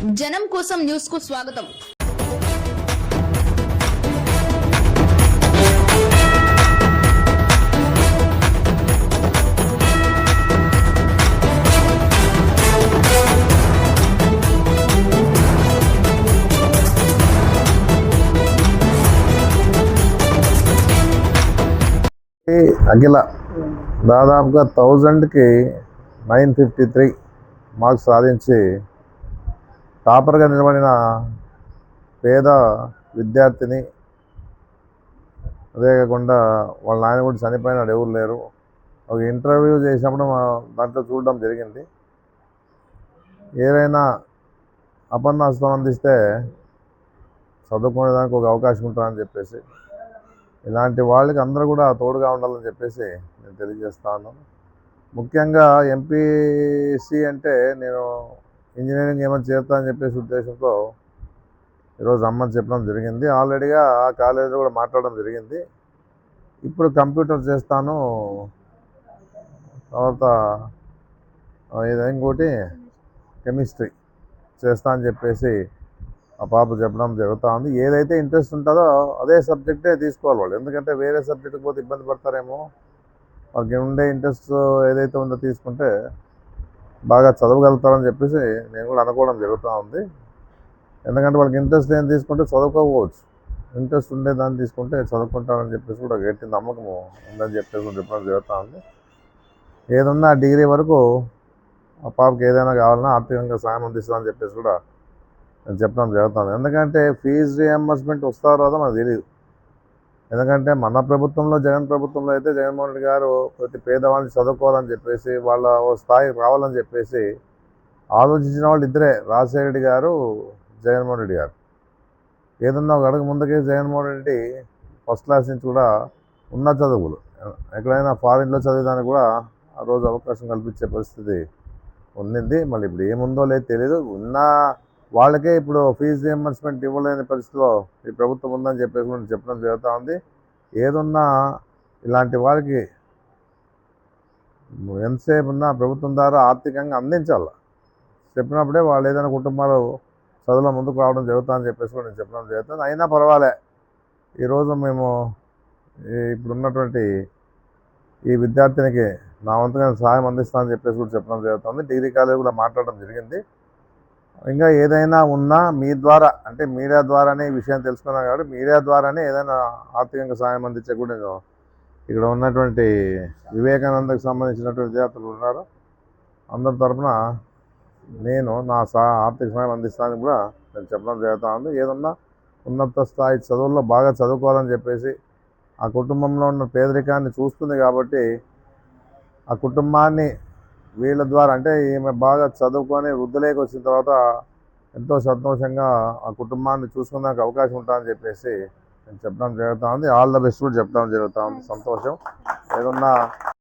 జనం కోసం న్యూస్కు స్వాగతం. అఖిల దాదాపుగా థౌజండ్కి నైన్ ఫిఫ్టీ త్రీ మార్క్స్ సాధించి టాపర్గా నిలబడిన పేద విద్యార్థిని అదే కాకుండా వాళ్ళ నాయన కూడా చనిపోయినాడు ఎవరు లేరు. ఒక ఇంటర్వ్యూ చేసినప్పుడు మా దాంట్లో చూడడం జరిగింది. ఏదైనా అపన్నాస్తం అందిస్తే చదువుకునేదానికి ఒక అవకాశం ఉంటుందని చెప్పేసి ఇలాంటి వాళ్ళకి అందరూ కూడా తోడుగా ఉండాలని చెప్పేసి నేను తెలియజేస్తాను ముఖ్యంగా ఎంపీసీ అంటే నేను ఇంజనీరింగ్ ఏమైనా చేరుతా అని చెప్పేసి ఉద్దేశంతో ఈరోజు అమ్మని చెప్పడం జరిగింది. ఆల్రెడీగా ఆ కాలేజీలో కూడా మాట్లాడడం జరిగింది. ఇప్పుడు కంప్యూటర్ చేస్తాను. తర్వాత ఏదైనా ఏదో ఇంకోటి కెమిస్ట్రీ చేస్తా అని చెప్పేసి ఆ పాప చెప్పడం జరుగుతూ ఉంది ఏదైతే ఇంట్రెస్ట్ ఉంటుందో అదే సబ్జెక్టే తీసుకోవాలి వాళ్ళు. ఎందుకంటే వేరే సబ్జెక్ట్కి పోతే ఇబ్బంది పడతారేమో. వాళ్ళకి ఉండే ఇంట్రెస్ట్ ఏదైతే ఉందో తీసుకుంటే బాగా చదవగలుగుతారని చెప్పేసి నేను కూడా అనుకోవడం జరుగుతూ ఉంది. ఎందుకంటే వాళ్ళకి ఇంట్రెస్ట్ ఏం తీసుకుంటే చదువుకోకపోవచ్చు ఇంట్రెస్ట్ ఉండే దాన్ని తీసుకుంటే చదువుకుంటారని చెప్పేసి కూడా గట్టి నమ్మకం ఉందని చెప్పేసి చెప్పడం జరుగుతూ ఉంది. ఏదున్నా డిగ్రీ వరకు ఆ పాపకి ఏదైనా కావాలన్నా ఆర్థికంగా సాయం అందిస్తామని చెప్పేసి కూడా నేను చెప్పడం జరుగుతుంది ఎందుకంటే ఫీజు రియంబర్స్మెంట్ వస్తారో రాదో మనకు తెలియదు ఎందుకంటే మన ప్రభుత్వంలో జగన్ ప్రభుత్వంలో అయితే జగన్మోహన్ రెడ్డి గారు ప్రతి పేదవాళ్ళని చదువుకోవాలని చెప్పేసి వాళ్ళ ఓ స్థాయికి రావాలని చెప్పేసి ఆలోచించిన వాళ్ళు ఇద్దరే రాజశేఖర రెడ్డి గారు జగన్మోహన్ రెడ్డి గారు. ఏదన్నా ఒక అడుగు ముందుకే జగన్మోహన్ రెడ్డి ఫస్ట్ క్లాస్ నుంచి కూడా ఉన్న చదువులు. ఎక్కడైనా ఫారిన్లో చదివేదానికి కూడా ఆ రోజు అవకాశం కల్పించే పరిస్థితి ఉండింది. మళ్ళీ ఇప్పుడు ఏముందో లేదు తెలియదు ఉన్న వాళ్ళకే ఇప్పుడు ఫీజు రియంబర్స్మెంట్ ఇవ్వలేని పరిస్థితిలో ఈ ప్రభుత్వం ఉందని చెప్పేసి చెప్పడం జరుగుతూ ఉంది. ఏదున్నా ఇలాంటి వారికి ఎంతసేపు ఉన్నా ప్రభుత్వం ద్వారా ఆర్థికంగా అందించాలి. చెప్పినప్పుడే వాళ్ళు ఏదైనా కుటుంబాలు చదువులో ముందుకు రావడం జరుగుతుందని చెప్పేసి కూడా నేను చెప్పడం జరుగుతుంది. అయినా పర్వాలే. ఈరోజు మేము ఇప్పుడున్నటువంటి ఈ విద్యార్థినికి నా వంతుగా సహాయం అందిస్తానని చెప్పేసి కూడా చెప్పడం జరుగుతుంది డిగ్రీ కాలేజ్ కూడా మాట్లాడడం జరిగింది. ఇంకా ఏదైనా ఉన్నా మీ ద్వారా అంటే మీడియా ద్వారానే ఈ విషయం తెలుసుకున్నాం కాబట్టి మీడియా ద్వారానే ఏదైనా ఆర్థికంగా సహాయం అందించే కూడా ఇక్కడ ఉన్నటువంటి వివేకానందకు సంబంధించినటువంటి విద్యార్థులు ఉన్నారు. అందరి తరపున నేను నా సహా ఆర్థిక సహాయం అందిస్తానని కూడా నేను చెప్పడం జరుగుతూ ఉంది ఏదన్నా ఉన్నత స్థాయి చదువుల్లో బాగా చదువుకోవాలని చెప్పేసి ఆ కుటుంబంలో ఉన్న పేదరికాన్ని చూస్తుంది కాబట్టి ఆ కుటుంబాన్ని వీళ్ళ ద్వారా అంటే ఈమె బాగా చదువుకొని వృద్ధులేకి వచ్చిన తర్వాత ఎంతో సంతోషంగా ఆ కుటుంబాన్ని చూసుకున్నాక అవకాశం ఉంటుందని చెప్పేసి నేను చెప్పడం జరుగుతూ ఉంది. ఆల్ ద బెస్ట్ కూడా చెప్పడం జరుగుతూ ఉంది. సంతోషం. ఏదన్నా